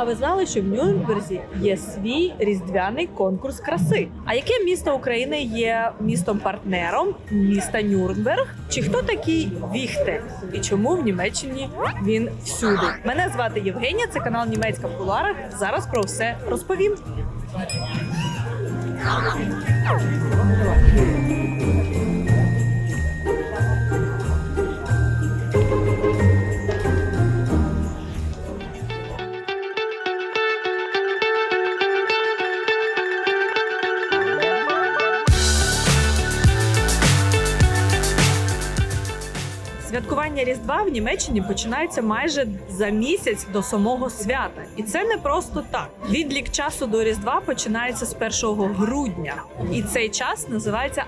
А ви знали, що в Нюрнберзі є свій різдвяний конкурс краси? А яке місто України є містом партнером міста Нюрнберг? Чи хто такий Віхте? І чому в Німеччині він всюди? Мене звати Євгенія, це канал Німецька в куларах. Зараз про все розповім. Святкування Різдва в Німеччині починається майже за місяць до самого свята, і це не просто так. Відлік часу до Різдва починається з 1 грудня, і цей час називається.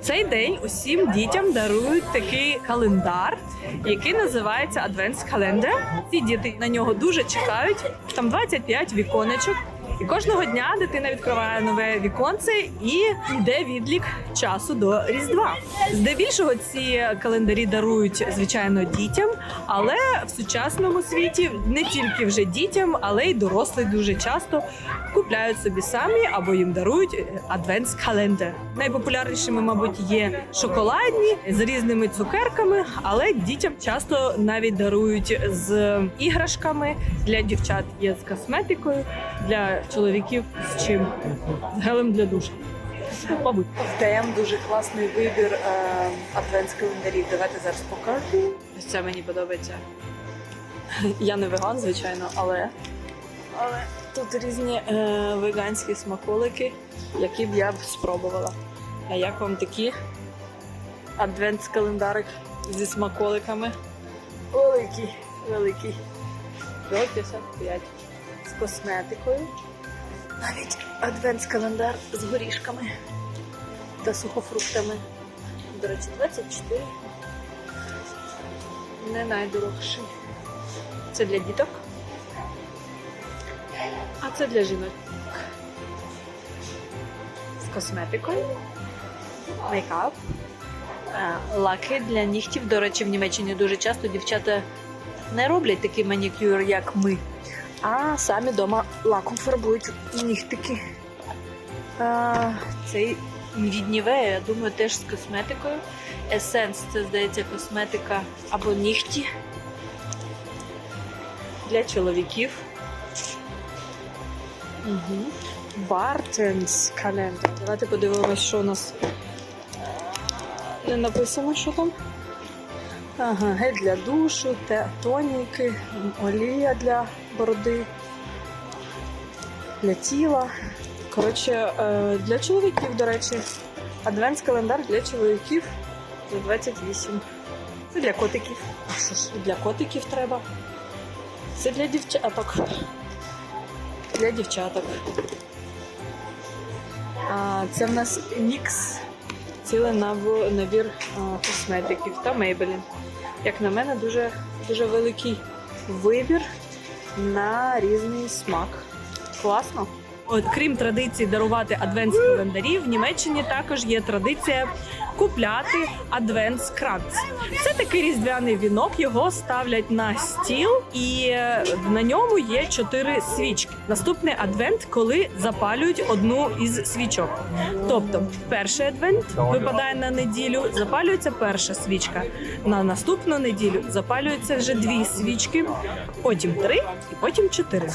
В цей день усім дітям дарують такий календар, який називається Adventskalender. Ці діти на нього дуже чекають. Там 25 віконечок. І кожного дня дитина відкриває нове віконце і йде відлік часу до Різдва. Здебільшого ці календарі дарують звичайно дітям, але в сучасному світі не тільки вже дітям, але й дорослі дуже часто купляють собі самі або їм дарують адвентс-календар. Найпопулярнішими, мабуть, є шоколадні з різними цукерками, але дітям часто навіть дарують з іграшками. Для дівчат є з косметикою, для чоловіків з чим? З гелем для душа. Мабуть, в ТМ дуже класний вибір е, адвентс-календарів. Давайте зараз покажу. Ось це мені подобається. Я не веган, звичайно, але, але тут різні е, веганські смаколики, які б я б спробувала. А як вам такі адвентс-календарик зі смаколиками? Великий, великий. До 55 з косметикою. Навіть адвентс-календар з горішками та сухофруктами. До речі, 24. Не найдорожчий. Це для діток. А це для жінок. З косметикою. Мейкап. Е, Лаки для нігтів. До речі, в Німеччині дуже часто дівчата не роблять такий манікюр, як ми. А самі вдома лаком фарбують нігтики. А, цей від Нівея, я думаю, теж з косметикою. Есенс це, здається, косметика або нігті для чоловіків. Угу. Бартенс календар. Давайте подивимось, що у нас не написано, що там. Ага, гель для душу, тоніки, олія для бороди, для тіла. Коротше, е, для чоловіків, до речі, адвентс-календар для чоловіків за 28. Це для котиків. А що ж, для котиків треба? Це для дівчаток. Для дівчаток. А, це в нас мікс, цілий набір косметиків та мейбелін. Як на мене, дуже, дуже великий вибір на різний смак. Класно. Крім традиції дарувати адвентс-календарі, в Німеччині також є традиція купляти адвентс-кранц. Це такий різдвяний вінок, його ставлять на стіл, і е, на ньому є чотири свічки. Наступний адвент, коли запалюють одну із свічок. Тобто, перший адвент випадає на неділю, запалюється перша свічка. На наступну неділю запалюються вже дві свічки, потім три і потім чотири.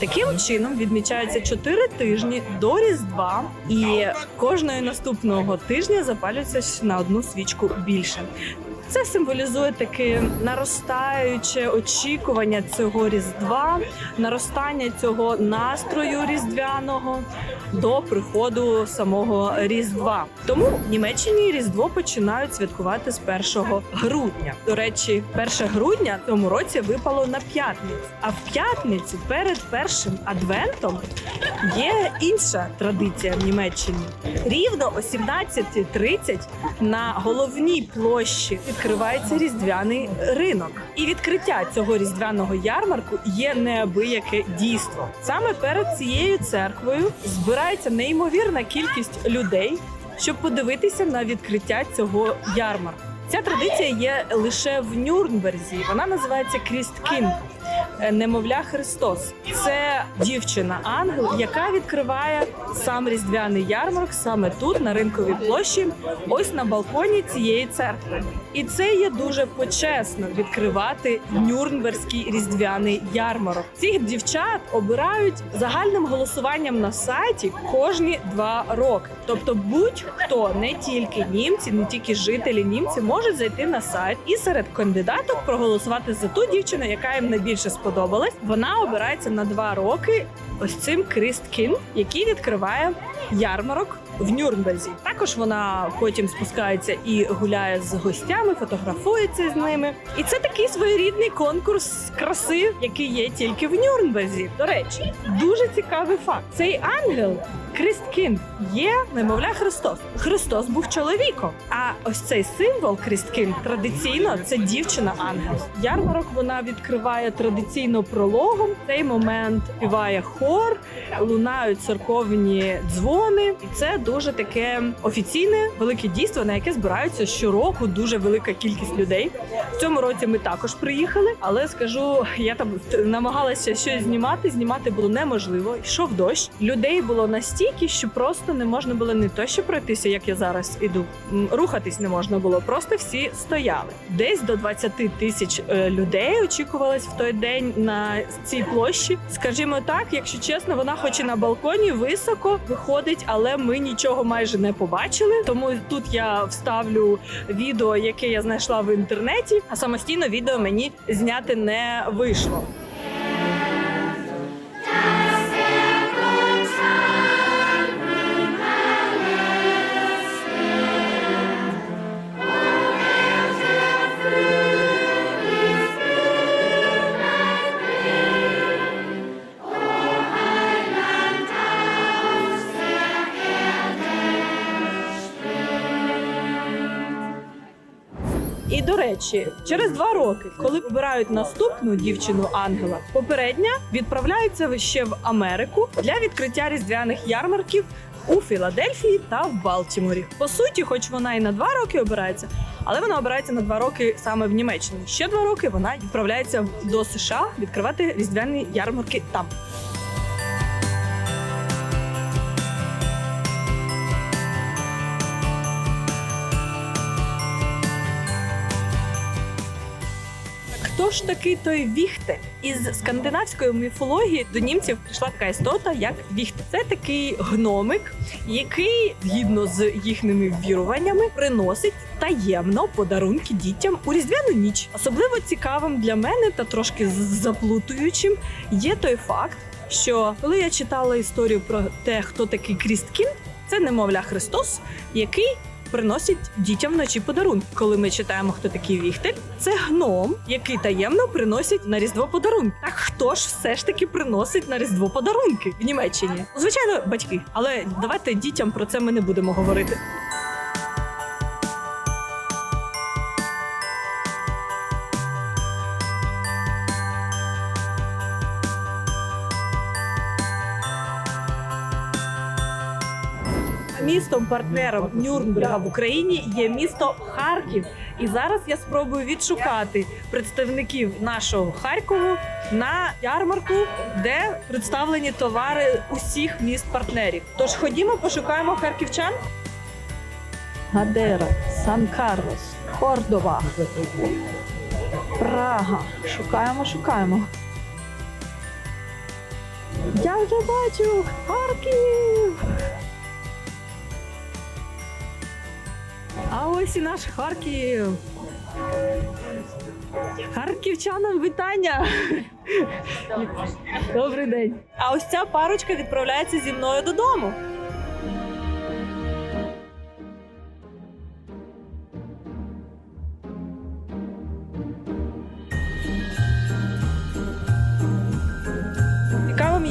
Таким чином відмічаються чотири тижні до Різдва, і кожного наступного тижня запалюється на одну свічку більше. Це символізує таке наростаюче очікування цього різдва, наростання цього настрою різдвяного до приходу самого різдва. Тому в Німеччині різдво починають святкувати з 1 грудня. До речі, 1 грудня в цьому році випало на п'ятницю. А в п'ятницю перед першим адвентом є інша традиція в Німеччині. Рівно о 17.30 на головній площі відкривається різдвяний ринок. І відкриття цього різдвяного ярмарку є неабияке дійство. Саме перед цією церквою збирається неймовірна кількість людей, щоб подивитися на відкриття цього ярмарку. Ця традиція є лише в Нюрнберзі. Вона називається Крісткінг. Е, немовля Христос. Це дівчина ангел, яка відкриває сам різдвяний ярмарок саме тут, на ринковій площі, ось на балконі цієї церкви. І це є дуже почесно відкривати Нюрнберзький різдвяний ярмарок. Цих дівчат обирають загальним голосуванням на сайті кожні два роки. Тобто, будь-хто, не тільки німці, не тільки жителі німці, можуть зайти на сайт і серед кандидаток проголосувати за ту дівчину, яка їм найбільше сподобалась. Вона обирається на два роки. Ось цим Крісткін, який відкриває ярмарок в Нюрнберзі. Також вона потім спускається і гуляє з гостями, фотографується з ними. І це такий своєрідний конкурс краси, який є тільки в Нюрнберзі. До речі, дуже цікавий факт: цей ангел. Крісткін є, немовля Христос. Христос був чоловіком. А ось цей символ Крісткін традиційно це дівчина ангел. Ярмарок вона відкриває традиційно прологом. В цей момент співає хор, лунають церковні дзвони, і це дуже таке офіційне велике дійство, на яке збираються щороку дуже велика кількість людей. В цьому році ми також приїхали, але скажу, я там намагалася щось знімати. Знімати було неможливо. Йшов дощ. Людей було настільки, що просто не можна було не то, що пройтися, як я зараз іду. Рухатись не можна було. Просто всі стояли. Десь до 20 тисяч е, людей очікувалось в той день на цій площі. Скажімо так, якщо чесно, вона хоч і на балконі високо виходить, але ми нічого майже не побачили. Тому тут я вставлю відео, яке я знайшла в інтернеті, а самостійно відео мені зняти не вийшло. До речі, через два роки, коли обирають наступну дівчину ангела, попередня відправляється ще в Америку для відкриття різдвяних ярмарків у Філадельфії та в Балтіморі. По суті, хоч вона і на два роки обирається, але вона обирається на два роки саме в Німеччині. Ще два роки вона відправляється до США відкривати різдвяні ярмарки там. Ж такий той віхте? Із скандинавської міфології до німців прийшла така істота, як віхте. Це такий гномик, який, згідно з їхніми віруваннями, приносить таємно подарунки дітям у різдвяну ніч. Особливо цікавим для мене та трошки заплутуючим є той факт, що коли я читала історію про те, хто такий Крісткін, це немовля Христос, який приносять дітям вночі подарунки. Коли ми читаємо, хто такий Віхтель, це гном, який таємно приносить на різдво подарунки. Так хто ж все ж таки приносить на різдво подарунки в Німеччині? Звичайно, батьки, але давайте дітям про це ми не будемо говорити. Партнером Нюрнберга в Україні є місто Харків. І зараз я спробую відшукати представників нашого Харкову на ярмарку, де представлені товари усіх міст партнерів. Тож ходімо, пошукаємо харківчан. Гадера, Сан Карлос, Кордова, Прага. Шукаємо, шукаємо. Я вже бачу Харків. А ось і наш Харків. Харківчанам вітання. Добрий день. А ось ця парочка відправляється зі мною додому.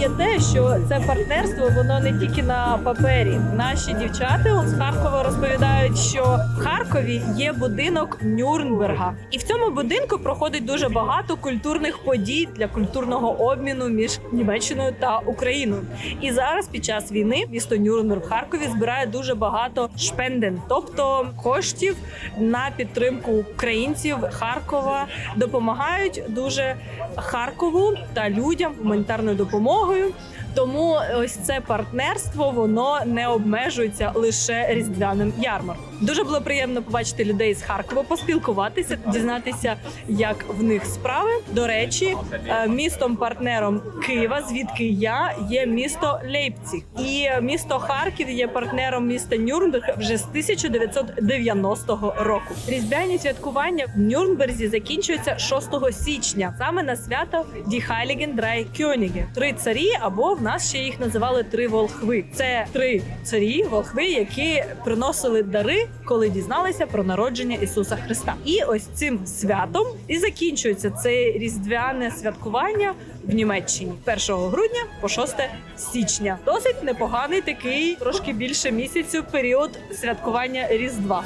Те, що це партнерство воно не тільки на папері. Наші дівчата з Харкова розповідають, що в Харкові є будинок Нюрнберга, і в цьому будинку проходить дуже багато культурних подій для культурного обміну між Німеччиною та Україною. І зараз під час війни місто Нюрнберг в Харкові збирає дуже багато шпенден, тобто коштів на підтримку українців Харкова, допомагають дуже Харкову та людям гуманітарною допомогою. koyun. Тому ось це партнерство воно не обмежується лише різдвяним ярмарком. Дуже було приємно побачити людей з Харкова, поспілкуватися, дізнатися, як в них справи. До речі, е, містом-партнером Києва, звідки я є місто Лейпциг. і місто Харків є партнером міста Нюрнберг вже з 1990 року. Різдвяні святкування в Нюрнберзі закінчуються 6 січня, саме на свято Die Heiligen Drei Könige. Три царі, або в нас ще їх називали три волхви. Це три царі, волхви, які приносили дари, коли дізналися про народження Ісуса Христа. І ось цим святом і закінчується це різдвяне святкування в Німеччині 1 грудня по 6 січня. Досить непоганий такий, трошки більше місяцю період святкування Різдва.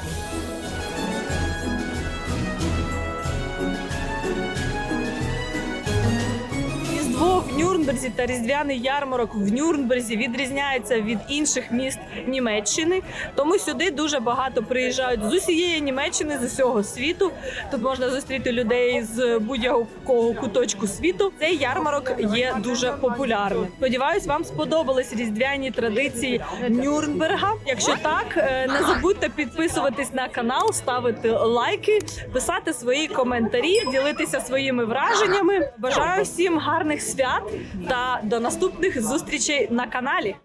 Нюрнберзі та різдвяний ярмарок в Нюрнберзі відрізняється від інших міст Німеччини. Тому сюди дуже багато приїжджають з усієї Німеччини, з усього світу. Тут можна зустріти людей з будь-якого куточку світу. Цей ярмарок є дуже популярним. Сподіваюсь, вам сподобались різдвяні традиції Нюрнберга. Якщо так, е, не забудьте підписуватись на канал, ставити лайки, писати свої коментарі, ділитися своїми враженнями. Бажаю всім гарних свят та до наступних зустрічей на каналі.